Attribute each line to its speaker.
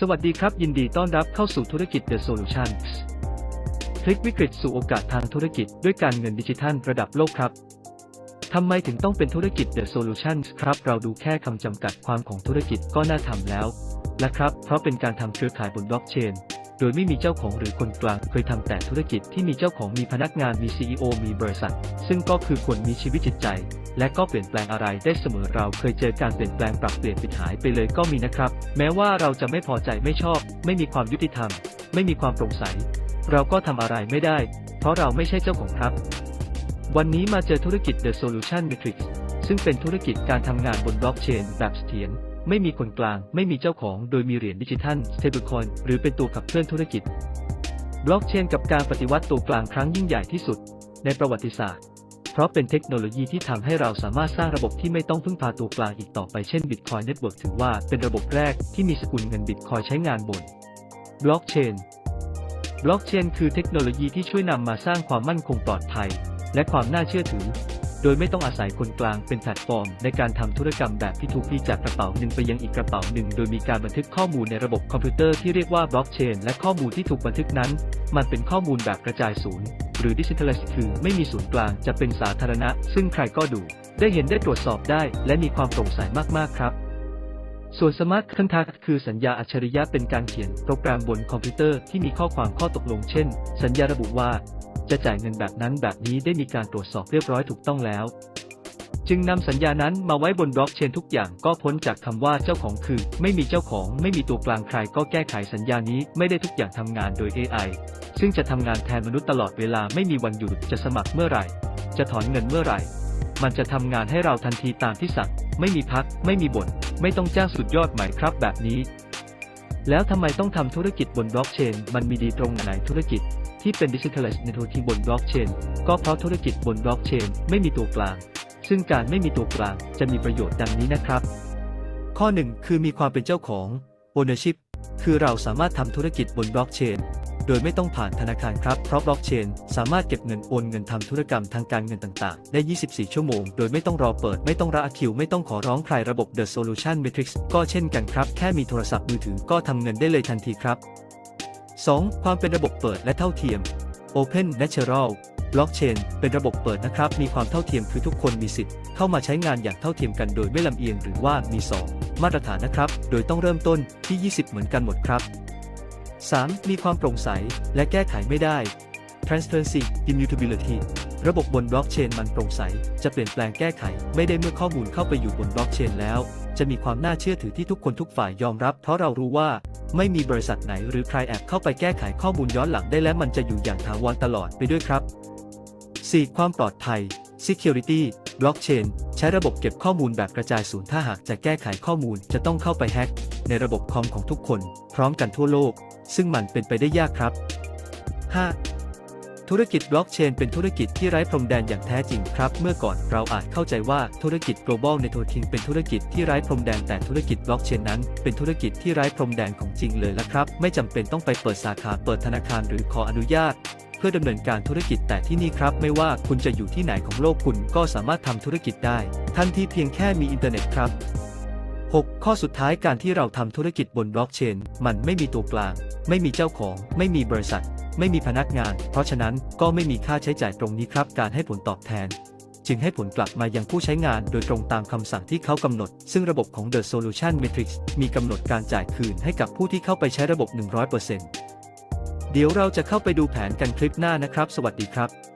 Speaker 1: สวัสดีครับ ยินดีต้อนรับเข้าสู่ธุรกิจ The Solutions พลิกวิกฤตสู่โอกาสทางธุรกิจด้วยการเงินดิจิทัลระดับโลกครับทำไมถึงต้องเป็นธุรกิจ The Solutions ครับ เราดูแค่คำจำกัดความของธุรกิจก็น่าทำแล้วและครับ เพราะเป็นการทำเครือข่ายบนบล็อกเชน โดยไม่มีเจ้าของหรือคนกลาง เคยทำแต่ธุรกิจที่มีเจ้าของมีพนักงานมี CEO มีบริษัท ซึ่งก็คือคนมีชีวิตจิตใจ และก็เปลี่ยนแปลงอะไรได้เสมอเราเคยเจอการเปลี่ยนแปลงปรับเปลี่ยนปิดหายไปเลยก็มีนะครับ แม้ว่าเราจะไม่พอใจไม่ชอบ ไม่มีความยุติธรรม ไม่มีความโปร่งใส เราก็ทำอะไรไม่ได้ เพราะเราไม่ใช่เจ้าของครับ วันนี้มาเจอธุรกิจ The Solution Matrix ซึ่งเป็นธุรกิจการทำงานบนบล็อกเชนแบบเสถียรไม่มีคนกลาง ไม่มีเจ้าของโดยมีเหรียญดิจิทัล stablecoin หรือเป็นตัวขับเคลื่อนธุรกิจบล็อกเชนกับการปฏิวัติตัวกลางครั้งยิ่งใหญ่ที่สุด ในประวัติศาสตร์ เพราะเป็นเทคโนโลยีที่ทำให้เราสามารถสร้างระบบที่ไม่ต้องพึ่งพาตัวกลางอีกต่อไปเช่น Bitcoin Network ถือว่าเป็นระบบแรกที่มีสกุลเงินบิตคอยใช้งานบนบล็อกเชนบล็อกเชนคือเทคโนโลยีที่ช่วยนำมาสร้างความมั่นคงปลอดภัย และความน่าเชื่อถือ โดยไม่ต้องอาศัยคนกลางเป็นแพลตฟอร์ม ในการทำธุรกรรมแบบที่ถูกพี่จากกระเป๋าหนึ่งไปยังอีกกระเป๋าหนึ่ง โดยมีการบันทึกข้อมูลในระบบคอมพิวเตอร์ที่เรียกว่าบล็อกเชนและข้อมูลที่ถูกบันทึกนั้น มันเป็นข้อมูลแบบกระจายศูนย์ หรือดิจิทัลคือไม่มีศูนย์กลางจะเป็นสาธารณะ ซึ่งใครก็ดู ได้เห็นได้ตรวจสอบได้ และมีความโปร่งใสมากๆครับส่วนสมาร์ทคอนแทคคือสัญญาอัจฉริยะเป็นการเขียนโปรแกรมบนคอมพิวเตอร์ที่มีข้อความข้อตกลงเช่น สัญญาระบุว่า จะจ่ายเงินแบบนั้นแบบนี้ได้มีการตรวจสอบเรียบร้อยถูกต้องแล้ว จึงนำสัญญานั้นมาไว้บนบล็อกเชนทุกอย่างก็พ้นจากคำว่าเจ้าของคือ ไม่มีเจ้าของไม่มีตัวกลางใครก็แก้ไขสัญญานี้ไม่ได้ทุกอย่างทำงานโดย AI ซึ่งจะทำงานแทนมนุษย์ตลอดเวลาไม่มีวันหยุดจะสมัครเมื่อไหร่ จะถอนเงินเมื่อไหร่ มันจะทำงานให้เราทันทีตามที่สั่งไม่มีพัก ไม่มีบ่นไม่ต้องจ้างสุดยอดใหม่ครับแบบนี้ แล้วทำไมต้องทำธุรกิจบนบล็อกเชน มันมีดีตรงไหนธุรกิจ ที่เป็นดิจิทัลในโทที่บนบล็อกเชน ก็เพราะธุรกิจบนบล็อกเชน ไม่มีตัวกลาง ซึ่งการไม่มีตัวกลางจะมีประโยชน์ดังนี้นะครับ ข้อ 1 คือมีความเป็นเจ้าของ ownership คือเราสามารถทำธุรกิจบนบล็อกเชน โดยไม่ต้องผ่านธนาคารครับ เพราะบล็อกเชนสามารถเก็บเงินโอนเงินทำธุรกรรมทางการเงินต่างๆ ได้ 24 ชั่วโมง โดยไม่ต้องรอเปิด ไม่ต้องรอคิว ไม่ต้องขอร้องใครระบบ The Solution Matrix ก็เช่นกันครับ แค่มีโทรศัพท์มือถือก็ทำเงินได้เลยทันทีครับ 2. ความเป็นระบบเปิดและเท่าเทียม Open Natural Blockchain เป็นระบบเปิดนะครับ มีความเท่าเทียมคือทุกคนมีสิทธิ์ เข้ามาใช้งานอย่างเท่าเทียมกันโดยไม่ลำเอียงหรือว่ามี 2 มาตรฐานนะครับ โดยต้องเริ่มต้นที่ 20 เหมือนกันหมดครับ 3. มีความโปร่งใส และแก้ไขไม่ได้ Transparency Immutability ระบบบนบล็อกเชนมันโปร่งใส จะเปลี่ยนแปลงแก้ไข ไม่ได้เมื่อข้อมูลเข้าไปอยู่บนบล็อกเชนแล้ว จะมีความน่าเชื่อถือที่ทุกคนทุกฝ่ายยอมรับ เพราะเรารู้ว่า ไม่มีบริษัทไหนหรือใครแอบเข้าไปแก้ไขข้อมูลย้อนหลังได้และมันจะอยู่อย่างถาวรตลอดไปด้วยครับ 4. ความปลอดภัย Security บล็อกเชนใช้ระบบเก็บข้อมูลแบบกระจายศูนย์ถ้าหากจะแก้ไขข้อมูลจะต้องเข้าไปแฮ็กในระบบคอมของทุกคน พร้อมกันทั่วโลก ซึ่งมันเป็นไปได้ยากครับ 5. ธุรกิจบล็อกเชนเป็นธุรกิจที่ไร้พรมแดนอย่างแท้จริงครับ เมื่อก่อนเราอาจเข้าใจว่าธุรกิจ global networking เป็นธุรกิจที่ไร้พรมแดนแต่ธุรกิจบล็อกเชนนั้น เป็นธุรกิจที่ไร้พรมแดนของจริงเลยละครับ ไม่จำเป็นต้องไปเปิดสาขาเปิดธนาคารหรือขออนุญาตเพื่อดำเนินการธุรกิจแต่ที่นี่ครับ ไม่ว่าคุณจะอยู่ที่ไหนของโลกคุณก็สามารถทำธุรกิจได้ ทันทีเพียงแค่มีอินเทอร์เน็ตครับ 6. ข้อสุดท้ายการที่เราทำธุรกิจบนบล็อกเชนมันไม่มีตัวกลาง ไม่มีเจ้าของ ไม่มีบริษัท ไม่มีพนักงาน เพราะฉะนั้นก็ไม่มีค่าใช้จ่ายตรงนี้ครับ การให้ผลตอบแทน จึงให้ผลกลับมายังผู้ใช้งานโดยตรงตามคำสั่งที่เขากำหนด ซึ่งระบบของ The Solution Matrix มีกำหนดการจ่ายคืนให้กับผู้ที่เข้าไปใช้ระบบ 100%เดี๋ยวเราจะเข้าไปดูแผนกันคลิปหน้านะครับ สวัสดีครับ